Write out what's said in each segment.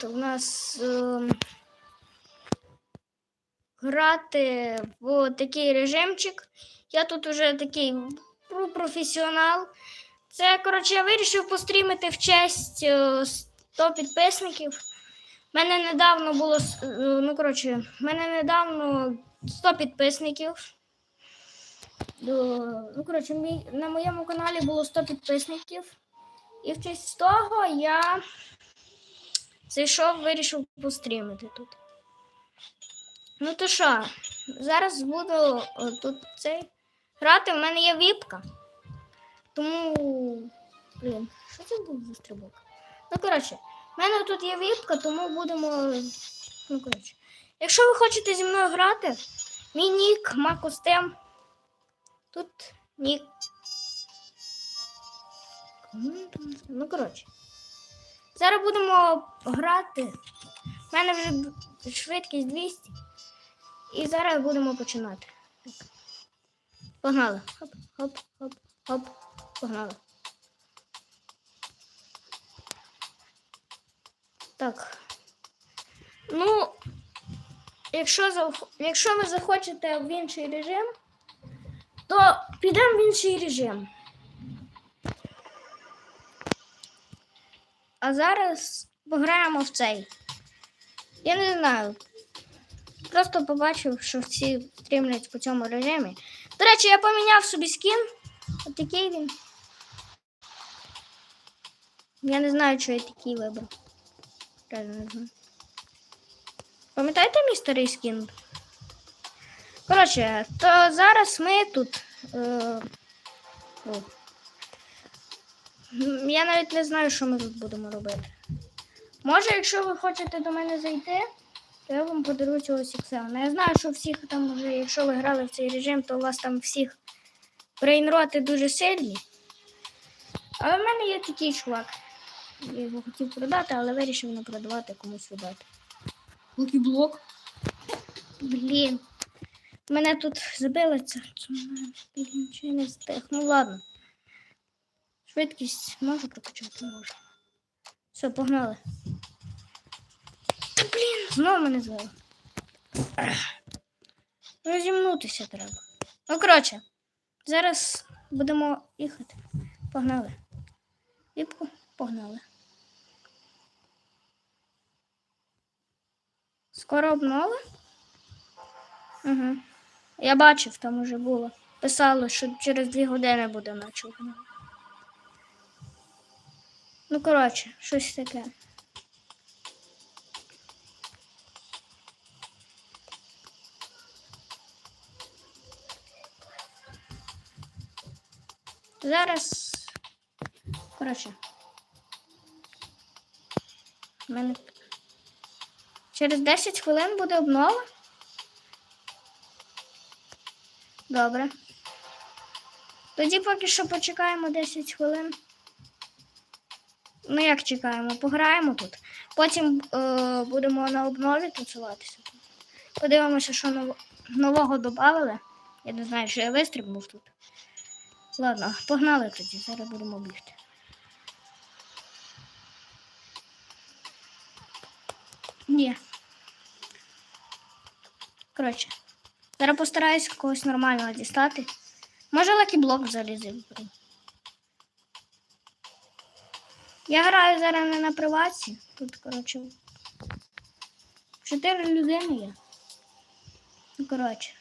тут у нас ем, грати в такий режимчик. Я тут уже такий професіонал. Це, коротше, я вирішив пострімити в честь е, 100 підписників. У мене недавно було, е, ну, коротше, в мене недавно 100 підписників. Ну, коротше, на моєму каналі було 100 підписників. І в честь того я зайшов, вирішив пострімити тут. Ну то що, зараз буду тут цей грати. У мене є віпка. Тому. Блін, що це був за стрибок? Ну, коротше, в мене тут є віпка, тому будемо. Ну, коротше. Якщо ви хочете зі мною грати, мій нік Макостем. Тут нік. Ну, коротше. Зараз будемо грати. У мене вже швидкість 200. І зараз будемо починати. Так. Погнали. Хоп, хоп, хоп, хоп. Погнали. Так. Ну, якщо, якщо ви захочете в інший режим, то підемо в інший режим. А зараз пограємо в цей. Я не знаю. Просто побачив, що всі стрімлять по цьому режимі. До речі, я поміняв собі скін. От такий він. Я не знаю, що я такий вибрав. Реально не знаю. Пам'ятаєте мій старий скін? Коротше, то зараз ми тут. Е. Я навіть не знаю, що ми тут будемо робити. Може, якщо ви хочете до мене зайти, то я вам подарую цього сіксеона. Я знаю, що всіх там вже, якщо ви грали в цей режим, то у вас там всіх брейнроти дуже сильні. Але в мене є такий чувак. Я його хотів продати, але вирішив не продавати комусь віддати. блок. Блін. Мене тут забили це. Блін, нічого не встиг. Ну ладно. Швидкість можу прокачати? Можу. Все, погнали. Та блін, знову мене звели. Розімнутися треба. Ну, коротше, зараз будемо їхати. Погнали. Ліпку, погнали. Скоро обнова? Угу. Я бачив, там уже було. Писало, що через дві години буде наче обнова. Ну, коротше, щось таке. Зараз. Коротше. Мене через 10 хвилин буде обнова. Добре. Тоді поки що почекаємо 10 хвилин. Ну, як чекаємо? Пограємо тут. Потім е, будемо на обнові тусуватися. Подивимося, що нов- нового додали. Я не знаю, що я вистрибнув тут. Ладно, погнали тоді, зараз будемо бігти. Ні. Коротше, зараз постараюсь когось нормального дістати. Може лакіблок залізив. Я граю зараз не на приватці. Тут, коротше, чотири людини є. Ну, коротше.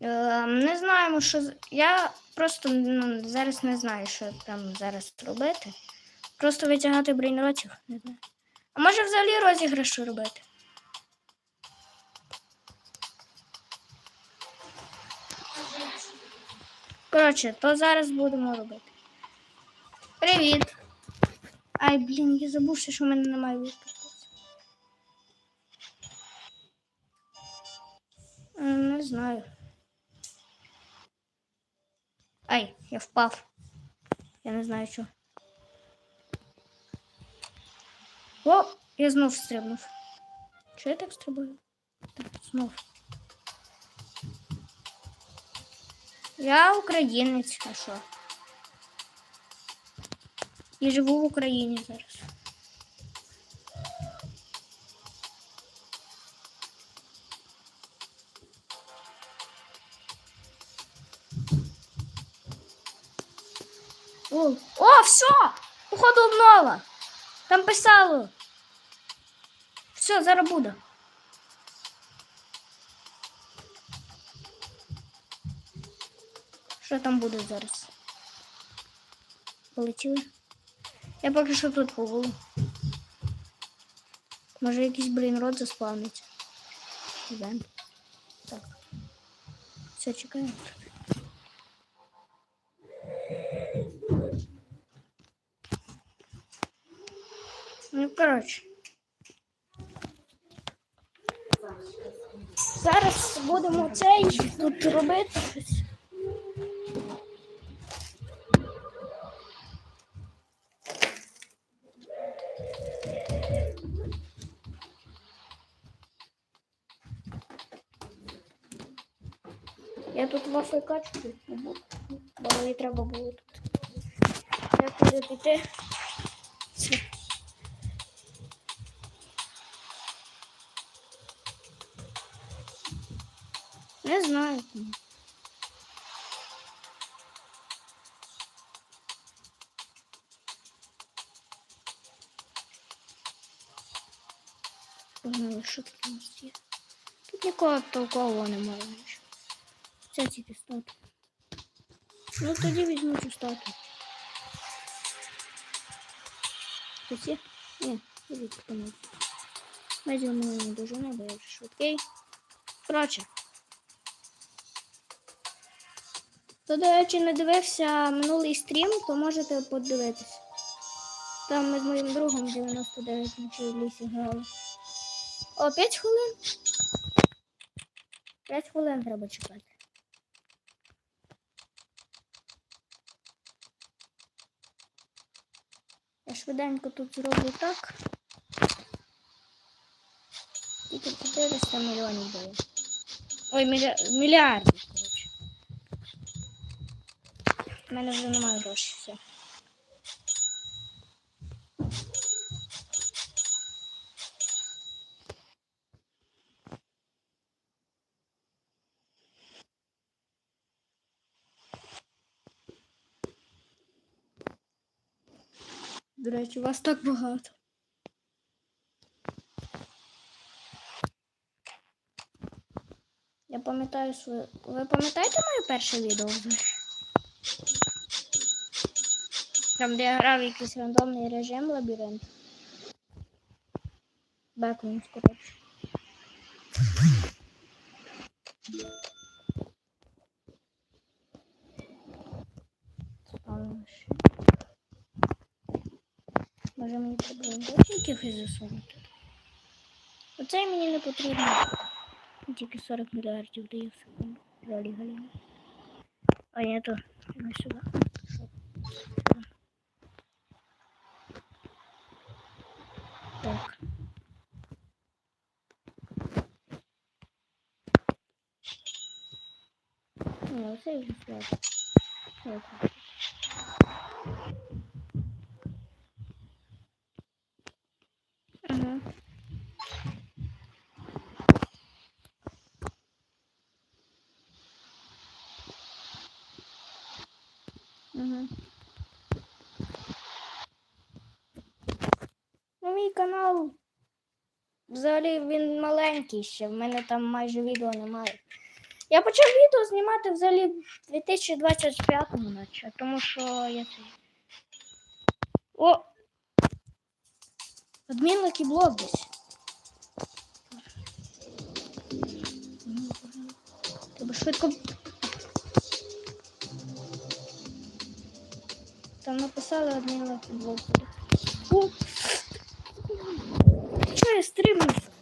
Е, не знаємо, що. Я просто ну, зараз не знаю, що там зараз робити. Просто витягати брейнротів, не знаю. А може взагалі розіграш робити? Коротше, то зараз будемо робити. Привіт! Ай, блін, я забувся, що в мене немає відповіді. Не знаю. Ай, я впав. Я не знаю що. О, я знов стрибнув. Чого я так стрибаю? Так, знов. Я українець, а що? І живу в Україні зараз. О, о, все! Походу обнова. Там писало. Все, зараз буде. Що там буде зараз? Полетіли? Я поки що тут побуду. Може якийсь, блін, рот заспавниться. Івент. Так. Все, чекаємо. Ну, коротше. Зараз будемо цей тут робити щось. Тут в африкачку, бо мені треба було тут. Я куди піти. Не знаю. Погнали, що тут у нас є? Тут нікого толкового немає. Це тільки стату. Ну тоді візьму цю стату. Тут є? Ні, ідіть помогу. Медіа мене не дуже не, бо я вже швидкий. Коротше. Хто, до речі, не дивився минулий стрім, то можете подивитись. Там ми з моїм другом 99 ночей в лісі грали. О, 5 хвилин. 5 хвилин треба чекати. Швиденько тут зроблю так. Тільки 400 мільйонів дає. Ой, мілья... мільярдів, коротше. У мене вже немає грошей, все. До речі, вас так багато. Я пам'ятаю своє. Ви пам'ятаєте моє перше відео? Там, де я грав якийсь рандомний режим лабіринт. Беклінг, коротше. Може мені треба робочників якихось засунути? Оце мені не потрібно. Тільки 40 мільярдів дає в секунду. Далі галіна. А ні, то не сюди. Так. Ні, оце вже слабо. Взагалі він маленький ще, в мене там майже відео немає. Я почав відео знімати взагалі в 2025-му, наче, тому що я це. О! Адмінник і блок десь. Треба швидко. Там написали адмінник і буде. О!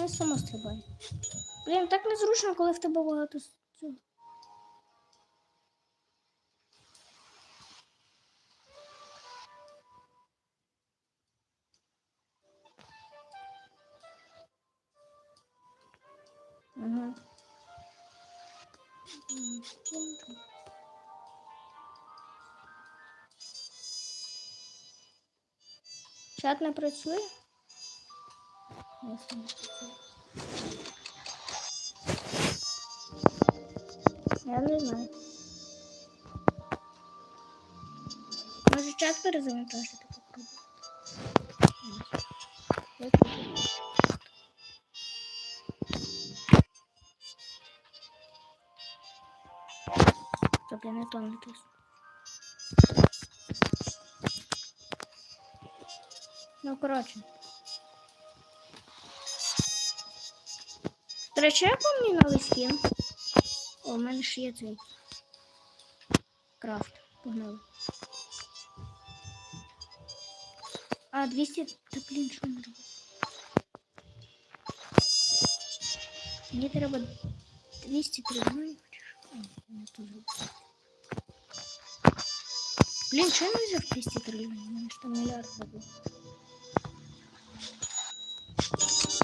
Ну, само стрибай. Блін, так незручно, коли в тебе багато цього. Чат не працює? Я не знаю. Може чат перезавантажити це? Стоп, я не то натисну. Ну, коротше. речі, як вам мій новий скін? О, у мене ж є цей. Крафт. Погнали. А, 200... Та блін, що не робити? Мені треба 200 трибунів. Не то зробити. Блін, що я не взяв 200 трильйонів? У мене ж там мільярд забув.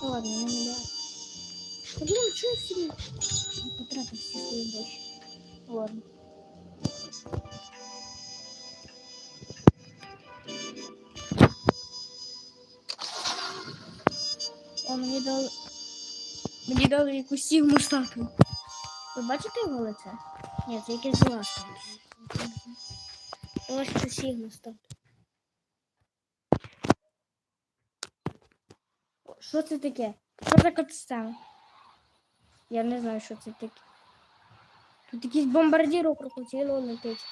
Ладно, не мільярд. Та блін, що я всі не потратив всі свої гроші? Ладно. О, мені дали... Мені дали якусь сігму статую. Ви бачите його лице? Ні, це якесь зласно. Ось це сігма статуя. Що це таке? Що таке це? Я не знаю, що це таке. Тут якийсь бомбардір округу цілого летить.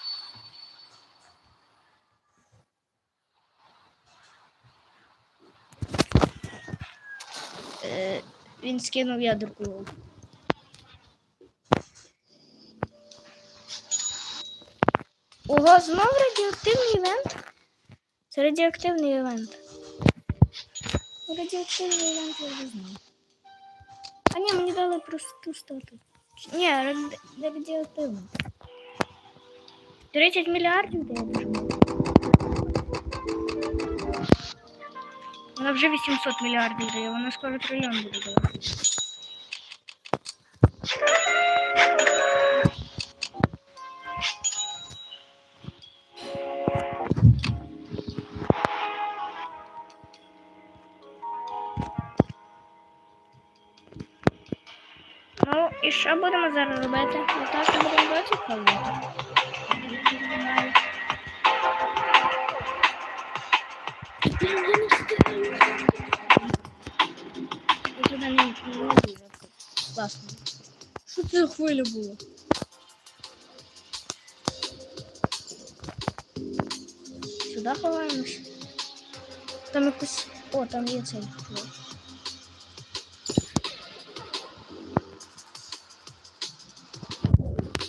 Е, він скинув ядерку. Ого, знов радіоактивний івент? Це радіоактивний івент. Радіоактивний івент я вже знаю. А ні, мені дали просту стату. Ні, раді- радіоактивний. 30 мільярдів де я нажму. Вона вже 800 мільярдів дає, вона скоро трильйон буде давати. І що будемо зараз робити? Отак будемо робити палити. Я не встигаю. Я туди не не. Класно. Що це за хвиля була? Сюди ховаємось. Там якось... О, там є цей. хвиль.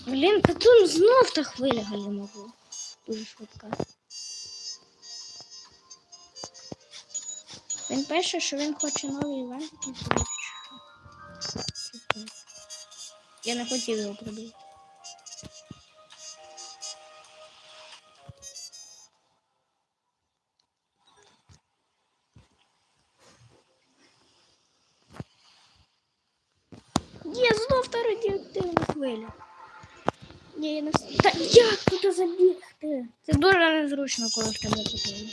Блін, тут знов та хвиля галіма була. Дуже швидка. Він пише, що він хоче новий івент? Я не хотів його пробити. Є знов та радіоактивна хвиля. Ні, я не Та як туди забігти? Це дуже незручно, коли в тебе потрібно.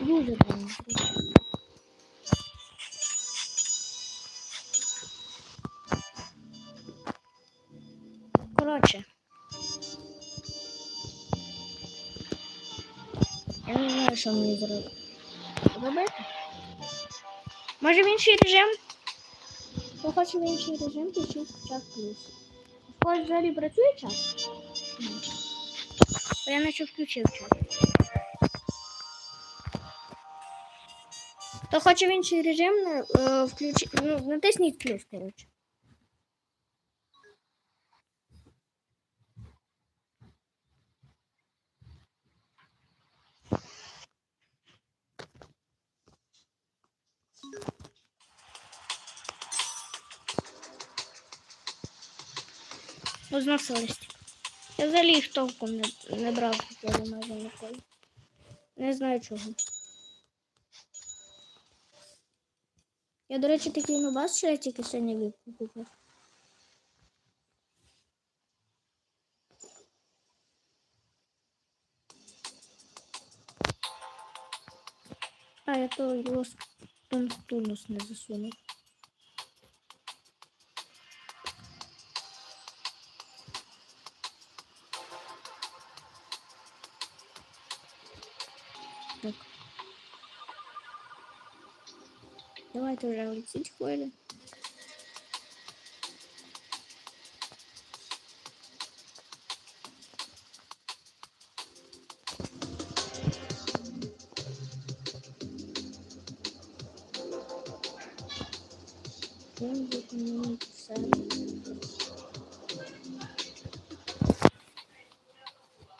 Дуже незручно. Коротше. Я не знаю, що мені зробити. Робити? Може в інший режим? Хто хоче в інший режим, пишіть чат плюс. В когось взагалі працює чат? Ні. Бо Я наче включив чат. Хто хоче в інший режим, е, включи... ну, натисніть плюс, коротше. Одна совість. Я взагалі їх толком не, не брав ніколи майже ніколи. Не знаю чого. Я, до речі, такий нубас, що я тільки сьогодні купив. А, я то його з тунус не засунув. Так. Давайте вже летіть хвилі.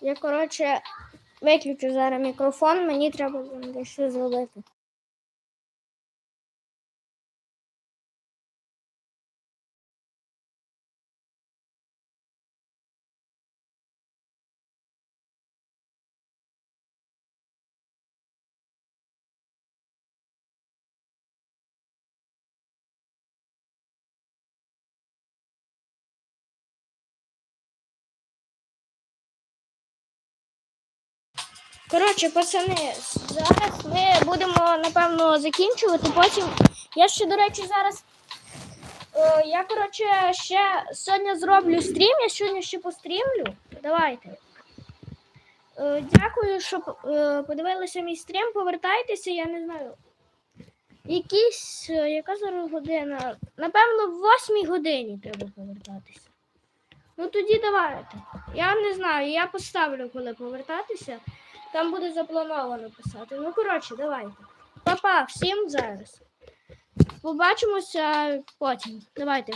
Я, коротше, виключу зараз мікрофон, мені треба дещо зробити. Коротше, пацани, зараз ми будемо, напевно, закінчувати. Потім я ще, до речі, зараз. Е, я, коротше, ще сьогодні зроблю стрім, я сьогодні ще пострімлю. Давайте. Е, дякую, що е, подивилися мій стрім. Повертайтеся, я не знаю. Якісь. е, яка зараз година? Напевно, в 8 годині треба повертатися. Ну тоді давайте. Я не знаю, я поставлю, коли повертатися. Там буде заплановано писати. Ну, коротше, давайте. Па-па, всім зараз. Побачимося потім. Давайте.